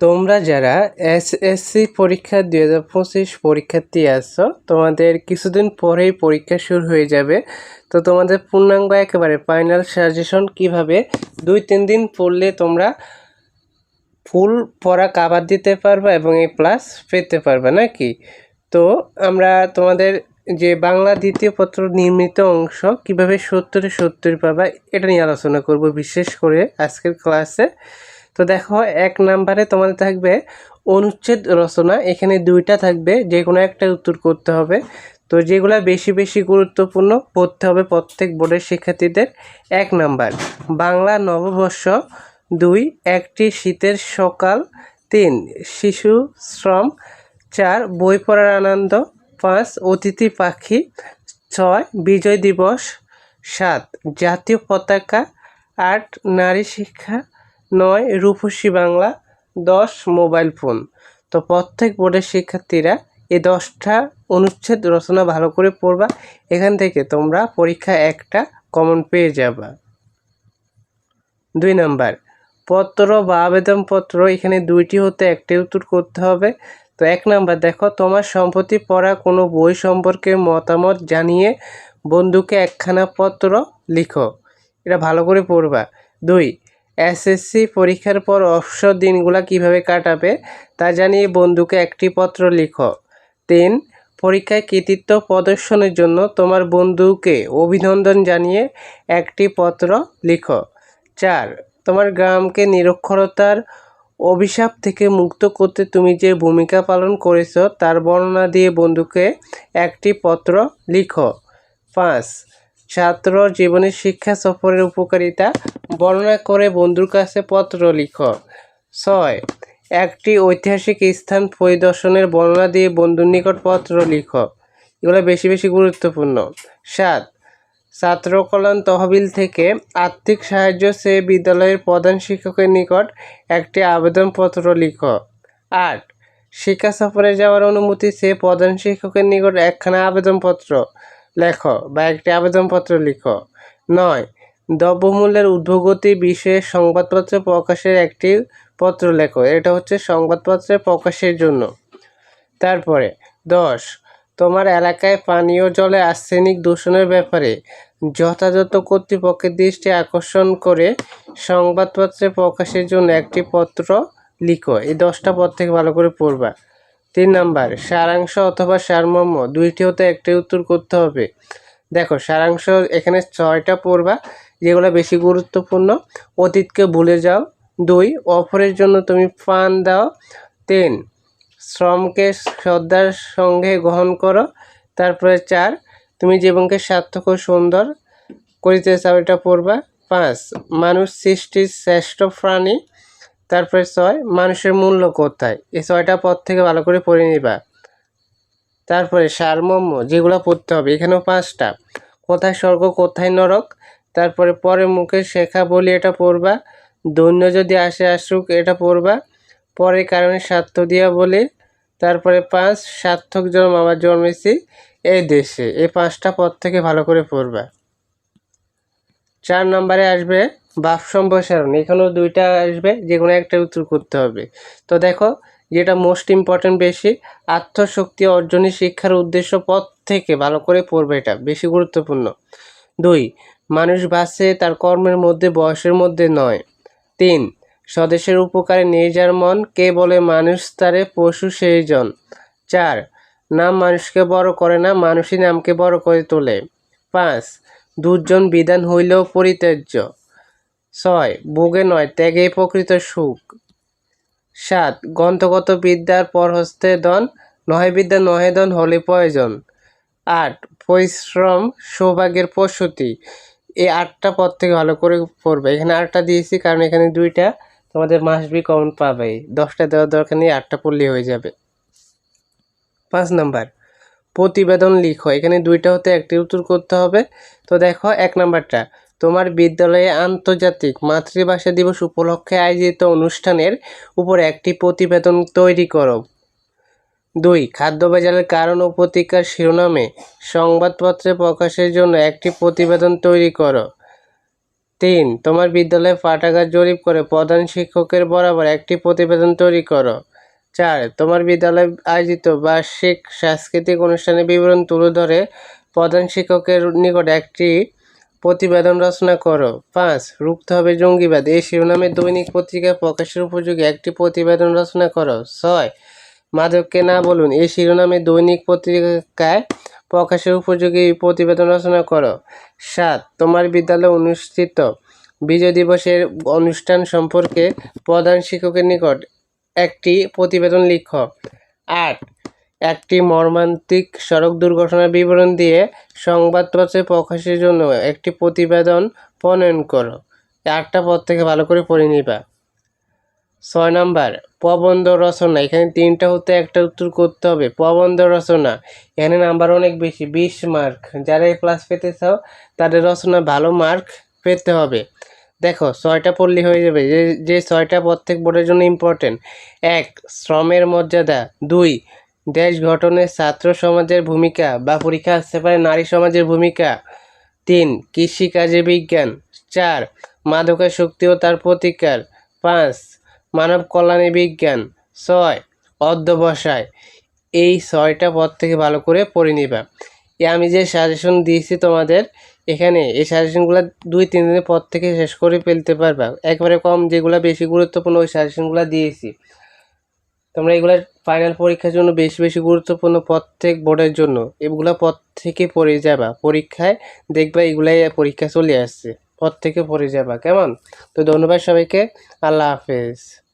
তোমরা যারা এসএসসি পরীক্ষা, দুই হাজার পঁচিশ পরীক্ষার্থী আছো, তোমাদের কিছুদিন পরেই পরীক্ষা শুরু হয়ে যাবে। তো তোমাদের পূর্ণাঙ্গ একেবারে ফাইনাল সাজেশন কীভাবে দুই, তিন দিন পড়লে তোমরা ফুল পড়া কাবার দিতে পারবে এবং এই প্লাস পেতে পারবে নাকি তো আমরা তোমাদের যে বাংলা দ্বিতীয় পত্র নির্মিত অংশ, কীভাবে সত্তরে সত্তর পাবা, এটা নিয়ে আলোচনা করব বিশেষ করে আজকের ক্লাসে তো দেখো, এক নাম্বারে তোমাদের থাকবে অনুচ্ছেদ রচনা। এখানে দুইটা থাকবে, যে কোনো একটা উত্তর করতে হবে। তো যেগুলা বেশি বেশি গুরুত্বপূর্ণ পড়তে হবে প্রত্যেক বোর্ডের শিক্ষার্থীদের। এক নাম্বার, বাংলা নববর্ষ দুই, একটি শীতের সকাল তিন, শিশু শ্রম চার, বই পড়ার আনন্দ পাঁচ, অতিথি পাখি ছয়, বিজয় দিবস সাত, জাতীয় পতাকা আট, নারী শিক্ষা নয়, রূপসী বাংলা, দশ, মোবাইল ফোন। তো প্রত্যেক বোর্ডের শিক্ষার্থীরা এই দশটা অনুচ্ছেদ রচনা ভালো করে পড়বা। এখান থেকে তোমরা পরীক্ষা একটা কমন পেয়ে যাবা। দুই নাম্বার, পত্র বা আবেদনপত্র, এখানে দুইটি হতে একটি উত্তর করতে হবে। তো এক নাম্বার, দেখো, তোমার সম্প্রতি পড়া কোনো বই সম্পর্কে মতামত জানিয়ে বন্ধুকে একখানা পত্র লিখো। এটা ভালো করে পড়বা। দুই এসএসসি পরীক্ষার পর অবসর দিনগুলো কীভাবে কাটাবে, তা জানিয়ে বন্ধুকে একটি পত্র লিখো। তিন, পরীক্ষায় কৃতিত্ব প্রদর্শনের জন্য তোমার বন্ধুকে অভিনন্দন জানিয়ে একটি পত্র লিখো। চার, তোমার গ্রামকে নিরক্ষরতার অভিশাপ থেকে মুক্ত করতে তুমি যে ভূমিকা পালন করেছ, তার বর্ণনা দিয়ে বন্ধুকে একটি পত্র লিখো। পাঁচ ছাত্র জীবনের শিক্ষা সফরের উপকারিতা বর্ণনা করে বন্ধুর কাছে পত্র লিখো। ছয়, একটি ঐতিহাসিক স্থান পরিদর্শনের বর্ণনা দিয়ে বন্ধুর নিকট পত্র লিখো। এগুলো বেশি বেশি গুরুত্বপূর্ণ। সাত, ছাত্র কল্যাণ তহবিল থেকে আর্থিক সাহায্য সে বিদ্যালয়ের প্রধান শিক্ষকের নিকট একটি আবেদনপত্র লিখো। আট, শিক্ষা সফরে যাওয়ার অনুমতি সে প্রধান শিক্ষকের নিকট একখানা আবেদনপত্র। লেখো বা একটি আবেদনপত্র লিখো। নয়, দ্রব্যমূল্যের ঊর্ধ্বগতি বিষয়ে সংবাদপত্রে প্রকাশের একটি পত্র লেখো। এটা হচ্ছে সংবাদপত্রে প্রকাশের জন্য। তারপরে, দশ, তোমার এলাকায় পানীয় জলে আর্সেনিক দূষণের ব্যাপারে যথাযথ কর্তৃপক্ষের দৃষ্টি আকর্ষণ করে সংবাদপত্রে প্রকাশের জন্য একটি পত্র লিখো। এই দশটা পদ থেকে ভালো করে পড়বা। তিন নাম্বার, সারাংশ অথবা সারমর্ম, দুইটি হতে একটি উত্তর করতে হবে। দেখো, সারাংশ এখানে ছয়টা পড়বা, যেগুলো বেশি গুরুত্বপূর্ণ। অতীতকে ভুলে যাও। দুই, অপরের জন্য তুমি ফান দাও। তিন, শ্রমকে শ্রদ্ধার সঙ্গে গ্রহণ করো। তারপরে চার, তুমি জীবনকে সার্থক ও সুন্দর করিতে চাও, এটা পড়বা। পাঁচ, মানুষ সৃষ্টির শ্রেষ্ঠ প্রাণী। তারপরে ছয়, মানুষের মূল্য কোথায়? এই ছয়টা পদ থেকে ভালো করে পড়ে নিবা। তারপরে সারমর্ম, যেগুলো পড়তে হবে। এখানেও পাঁচটা। কোথায় স্বর্গ, কোথায় নরক? তারপরে পরে মুখে শেখা বলি এটা পড়বা। দৈন্য যদি আসে আসুক, এটা পড়বা। পরে কারণে স্বার্থ দিয়া বলি। তারপরে পাঁচ, সার্থক জন্ম, আবার জন্মেছি এই দেশে। এই পাঁচটা পদ থেকে ভালো করে পড়বা। চার নম্বরে আসবে বাপ সম্প্রসারণ, এখানেও দুইটা আসবে যে কোনো একটা উত্তর করতে হবে। তো দেখো, যেটা মোস্ট ইম্পর্টেন্ট বেশি, আত্মশক্তি অর্জনী শিক্ষার উদ্দেশ্য পথ থেকে ভালো করে পড়বে এটা, বেশি গুরুত্বপূর্ণ। দুই, মানুষ বাঁচে তার কর্মের মধ্যে, বয়সের মধ্যে নয়। তিন, স্বদেশের উপকারে নিয়ে যার মন, কে বলে মানুষ তারে পশু সেই জন। চার, নাম মানুষকে বড় করে না, মানুষই নামকে বড় করে তোলে। পাঁচ দুজন বিধান হইলেও পরিত্যাজ্য। ছয়, ভোগে নয়, ত্যাগে প্রকৃত সুখ। সাত, গ্রন্থগত বিদ্যার পর হস্তে দন নহে বিদ্যা, নহে দন হলে প্রয়োজন। আট, পরিশ্রম, সৌভাগ্যের প্রসূতি। এই আটটা পদ থেকে ভালো করে পড়বে। এখানে আটটা দিয়েছি, কারণ এখানে দুইটা তোমাদের মাসবি কমন পাবে। দশটা দেওয়ার দরকার নেই, আটটা পড়লেই হয়ে যাবে। পাঁচ নাম্বার, প্রতিবেদন লিখো। এখানে দুইটা হতে একটি উত্তর করতে হবে। তো দেখো, এক নাম্বারটা তোমার বিদ্যালয়ে আন্তর্জাতিক মাতৃভাষা দিবস উপলক্ষে আয়োজিত অনুষ্ঠানের উপর একটি প্রতিবেদন তৈরি করো। দুই, খাদ্য কারণ ও প্রতিকার শিরোনামে সংবাদপত্রে প্রকাশের জন্য একটি প্রতিবেদন তৈরি করো। তিন, তোমার বিদ্যালয়ে পাঠাগার জরিপ করে প্রধান শিক্ষকের বরাবর একটি প্রতিবেদন তৈরি করো। চার, তোমার বিদ্যালয়ে আয়োজিত বার্ষিক সাংস্কৃতিক অনুষ্ঠানের বিবরণ তুলে ধরে প্রধান শিক্ষকের নিকট একটি প্রতিবেদন রচনা করো। পাঁচ, রুখতে হবে জঙ্গিবাদ। এই শিরোনামে দৈনিক পত্রিকায় প্রকাশের উপযোগী একটি প্রতিবেদন রচনা করো। ছয়, মাদককে না বলুন। এই শিরোনামে দৈনিক পত্রিকায় প্রকাশের উপযোগী প্রতিবেদন রচনা করো। সাত, তোমার বিদ্যালয়ে অনুষ্ঠিত। বিজয় দিবসের অনুষ্ঠান সম্পর্কে প্রধান শিক্ষকের নিকট একটি প্রতিবেদন লিখো। আট একটি মর্মান্তিক সড়ক দুর্ঘটনার বিবরণ দিয়ে সংবাদপত্রে প্রকাশের জন্য একটি প্রতিবেদন প্রণয়ন করো। আটটা পদ থেকে ভালো করে পড়ে নিবা। ছয় নাম্বার, প্রবন্ধ রচনা। এখানে তিনটা হতে একটা উত্তর করতে হবে। প্রবন্ধ রচনা। এখানে নাম্বার অনেক বেশি, বিশ মার্ক। যারা এই প্লাস পেতে চাও, তাদের রচনা ভালো মার্ক পেতে হবে। দেখো, ছয়টা পড়লে হয়ে যাবে। যে যে ছয়টা প্রত্যেক বোর্ডের জন্য ইম্পর্টেন্ট এক, শ্রমের মর্যাদা। দুই দেশ গঠনে ছাত্র সমাজের ভূমিকা বা পরীক্ষা আসতে পারে নারী সমাজের ভূমিকা। তিন, কৃষিকাজে বিজ্ঞান। চার মাদকাসক্তি ও তার প্রতিকার। পাঁচ, মানব কল্যাণে বিজ্ঞান। ছয়, অধ্যবসায়। এই ছয়টা পদ থেকে ভালো করে পড়ে নিবা। এ আমি যে সাজেশন দিয়েছি তোমাদের, এখানে এই সাজেশনগুলো দুই, তিন দিনের পর থেকে শেষ করে ফেলতে পারবা। একবারে কম যেগুলো বেশি গুরুত্বপূর্ণ ওই সাজেশনগুলো দিয়েছি। তোমরা এগুলা ফাইনাল পরীক্ষার জন্য বেশি বেশি গুরুত্বপূর্ণ প্রত্যেক বোর্ডের জন্য। এগুলা থেকে পড়ে যাবা। পরীক্ষায় দেখবা এগুলাই পরীক্ষা চলে আসছে। থেকে পড়ে যাবা। কেমন? তো ধন্যবাদ সবাইকে। আল্লাহ হাফেজ।